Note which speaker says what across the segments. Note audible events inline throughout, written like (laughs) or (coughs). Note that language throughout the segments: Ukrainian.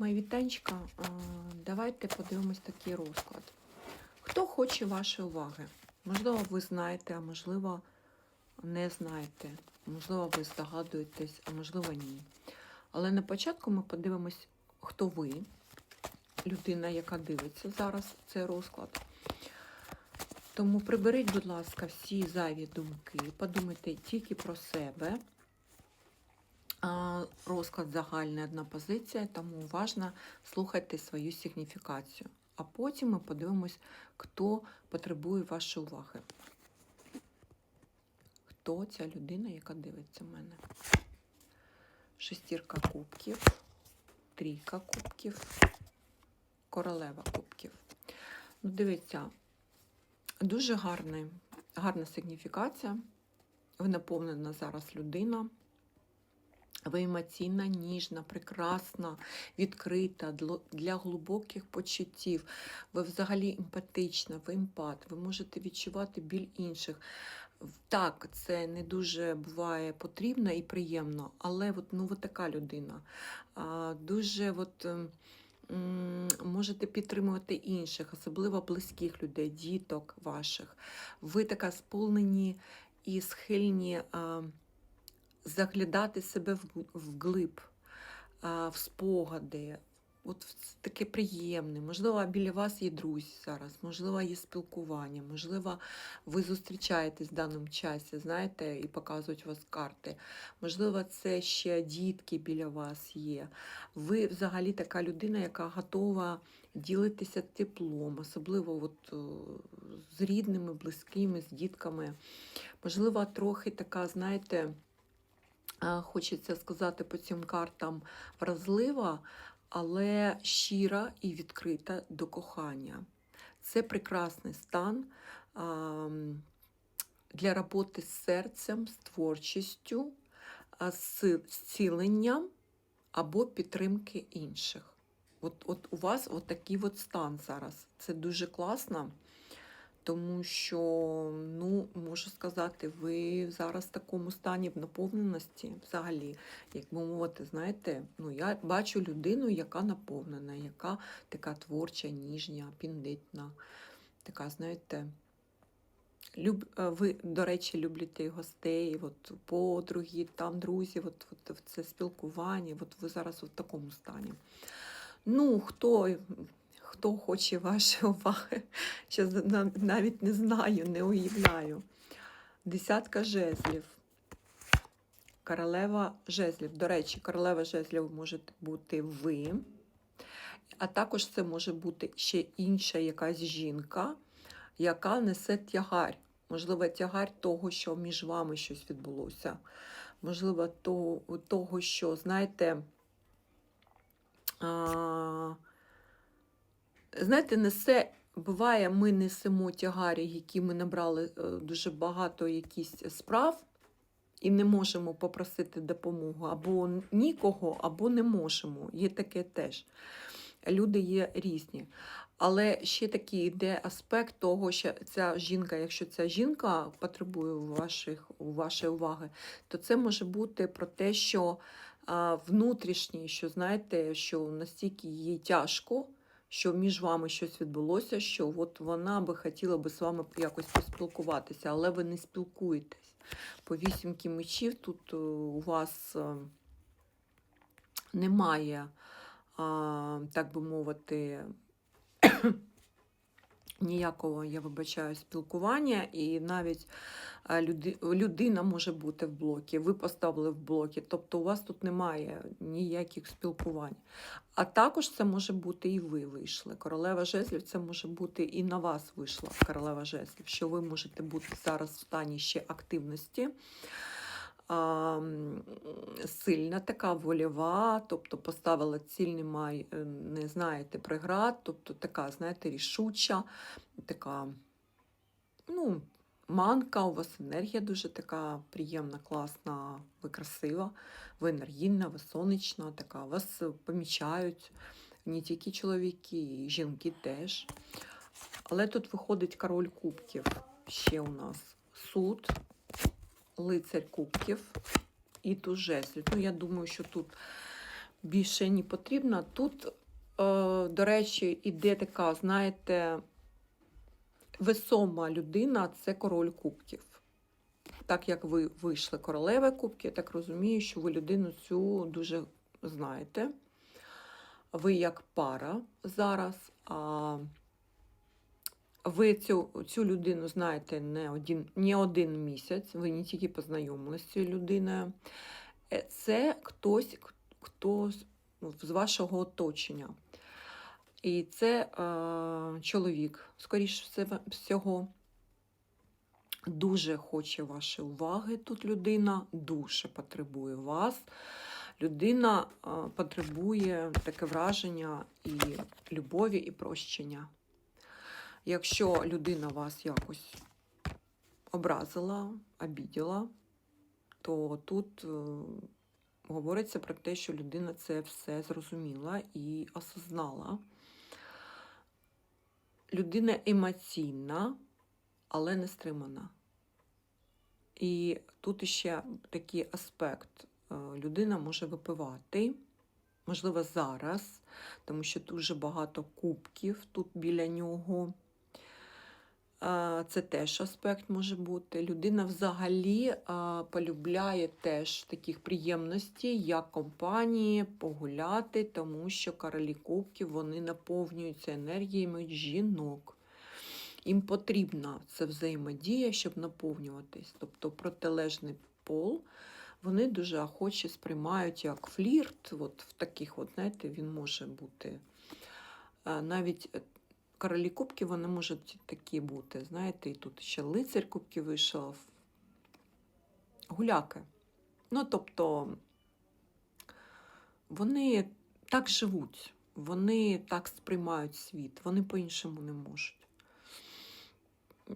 Speaker 1: Мої вітанчика, давайте подивимось такий розклад. Хто хоче вашої уваги? Можливо, ви знаєте, а можливо, не знаєте. Можливо, ви здогадуєтесь, а можливо, ні. Але на початку ми подивимось, хто ви, людина, яка дивиться зараз цей розклад. Тому приберіть, будь ласка, всі зайві думки, подумайте тільки про себе. Розклад загальний одна позиція, тому уважно слухайте свою сигніфікацію. А потім ми подивимось, хто потребує вашої уваги. Хто ця людина, яка дивиться мене? Шестірка кубків, трійка кубків, королева кубків. Ну, дивіться, дуже гарний, гарна сигніфікація. Ви наповнена зараз людина. Ви емоційна, ніжна, прекрасна, відкрита для- глибоких почуттів. Ви взагалі емпатична, ви емпат, ви можете відчувати біль інших. Так, це не дуже буває потрібно і приємно, але от, ну, ви така людина. Дуже от, ем, можете підтримувати інших, особливо близьких людей, діток ваших. Ви така сповнені і схильні. Заглядати себе вглиб, в спогади. От таке приємне. Можливо, біля вас є друзі зараз, можливо, є спілкування, можливо, ви зустрічаєтесь в даному часі, знаєте, і показують вас карти. Можливо, це ще дітки біля вас є. Ви взагалі така людина, яка готова ділитися теплом, особливо от, з рідними, близькими, з дітками. Можливо, трохи така, знаєте, хочеться сказати по цим картам вразлива, але щира і відкрита до кохання. Це прекрасний стан для роботи з серцем, з творчістю, з зціленням або підтримки інших. От, от у вас от такий от стан зараз. Це дуже класно тому що, ну, можу сказати, ви зараз в такому стані в наповненості взагалі, як би мовити, знаєте, ну, я бачу людину, яка наповнена, яка така творча, ніжня, піндитна, така, знаєте. Люб... е, Ви, до речі, любите гостей, от, подруги, там друзі, от, от, це спілкування, от ви зараз в такому стані. Ну, хто, хто хоче вашої уваги, (laughs) ще навіть не знаю, не уявляю. Десятка жезлів. Королева жезлів. До речі, королева жезлів може бути ви, а також це може бути ще інша якась жінка, яка несе тягар. Можливо, тягар того, що між вами щось відбулося. Можливо, того, що, знаєте, а, знаєте, несе, буває, ми несемо тягарі, які ми набрали е, дуже багато якісь справ, і не можемо попросити допомогу або нікого, або не можемо. Є таке теж. Люди є різні. Але ще такий йде аспект того, що ця жінка, якщо ця жінка потребує ваших, вашої уваги, то це може бути про те, що внутрішній, що знаєте, що настільки їй тяжко, що між вами щось відбулося, що от вона би хотіла би з вами якось поспілкуватися, але ви не спілкуєтесь. По вісімки мечів тут е, у вас е, немає, так би мовити, (coughs) ніякого, я вибачаю, спілкування, і навіть е, людина може бути в блокі, ви поставили в блокі, тобто у вас тут немає ніяких спілкувань. А також це може бути і ви вийшли. Королева жезлів це може бути і на вас вийшла королева жезлів, що ви можете бути зараз в стані ще активності. А, сильна така вольова, тобто поставила ціль, немає, е, не знаєте, преград, тобто така, знаєте, рішуча, така, ну, манка, у вас енергія дуже така приємна, класна, ви красива, ви енергійна, ви сонячна, така, вас помічають не тільки чоловіки, і жінки теж. Але тут виходить король кубків ще у нас суд лицарь кубків і туз жезлів. Ну, я думаю, що тут більше не потрібно. Тут, е, до речі, іде така, знаєте, весома людина це король кубків. Так як ви вийшли королева кубки, я так розумію, що ви людину цю дуже знаєте. Ви як пара зараз. А ви цю, цю людину знаєте не один, не один місяць, ви не тільки познайомилися з цією людиною. Е, Це хтось, хто з- ну, з вашого оточення. І це е, чоловік, скоріш всього, дуже хоче вашої уваги. Тут людина дуже потребує вас. Людина е, потребує таке враження і любові, і прощення. Якщо людина вас якось образила, обіділа, то тут е, говориться про те, що людина це все зрозуміла і осознала. Людина емоційна, але не стримана. І тут ще такий аспект. Е, Людина може випивати, можливо, зараз, тому що дуже багато кубків тут біля нього. Це теж аспект може бути. Людина взагалі полюбляє теж таких приємностей, як компанії, погуляти, тому що королі кубків вони наповнюються енергіями жінок. Їм потрібна це взаємодія, щоб наповнюватись. Тобто протилежний пол вони дуже охоче сприймають як флірт. От в таких, от, знаєте, він може бути. Навіть королі кубків вони можуть такі бути. Знаєте, і тут ще лицар кубків вийшов. Гуляки. Ну, тобто, вони так живуть, вони так сприймають світ, вони по-іншому не можуть.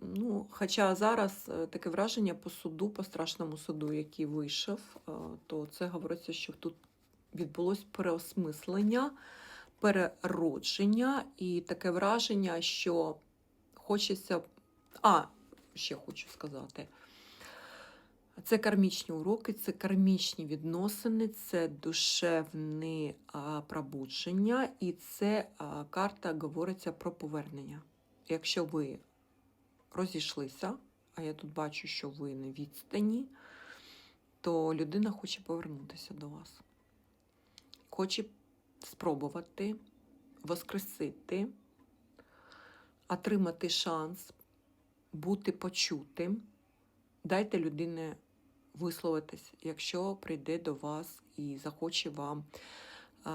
Speaker 1: Ну, хоча зараз е, таке враження по суду, по страшному суду, який вийшов, е, то це говориться, що тут відбулось переосмислення, переродження і таке враження, що хочеться. А, ще хочу сказати. Це кармічні уроки, це кармічні відносини, це душевне пробудження, і це карта говориться про повернення. Якщо ви розійшлися, а я тут бачу, що ви на відстані, то людина хоче повернутися до вас. Хоче спробувати воскресити, отримати шанс бути почутим. Дайте людині висловитись, якщо прийде до вас і захоче вам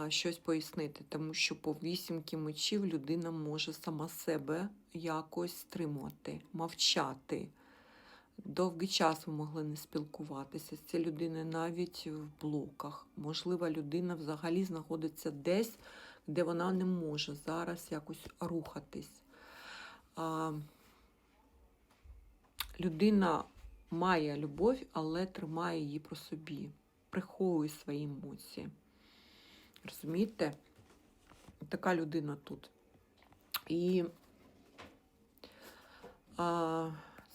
Speaker 1: щось пояснити, тому що по вісімки мечів людина може сама себе якось стримувати, мовчати. Довгий час ви могли не спілкуватися з цією людиною навіть в блоках. Можливо, людина взагалі знаходиться десь, де вона не може зараз якось рухатись. А, людина має любов, але тримає її про собі, приховує свої емоції. Розумієте? Така людина тут. І а,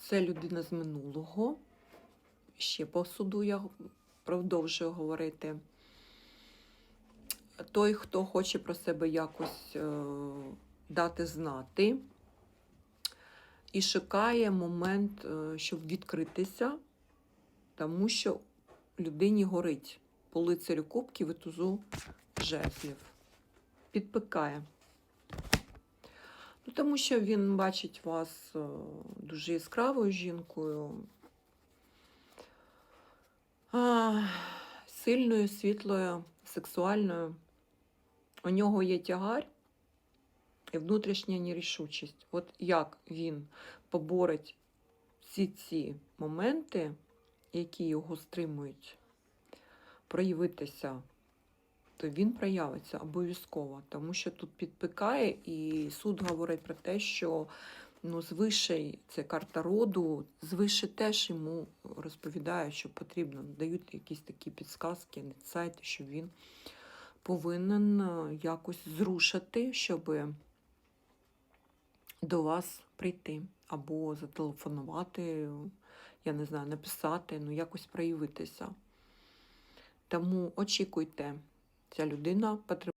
Speaker 1: це людина з минулого. Ще по суду я продовжую говорити. Той, хто хоче про себе якось е, дати знати і шукає момент, е, щоб відкритися, тому що людині горить по лицарю кубків і тузу жезлів. Підпикає. Ну, тому що він бачить вас е, дуже яскравою жінкою, сильною, світлою, сексуальною. У нього є тягар і внутрішня нерішучість. От як він поборить всі ці моменти, які його стримують, проявитися, то він проявиться обов'язково, тому що тут підпикає, і суд говорить про те, що ну, звише це карта роду, звише теж йому розповідає, що потрібно, дають якісь такі підсказки, інсайти, що він повинен е, якось зрушити, щоб до вас прийти або зателефонувати, я не знаю, написати, ну якось проявитися. Тому очікуйте, ця людина потребує.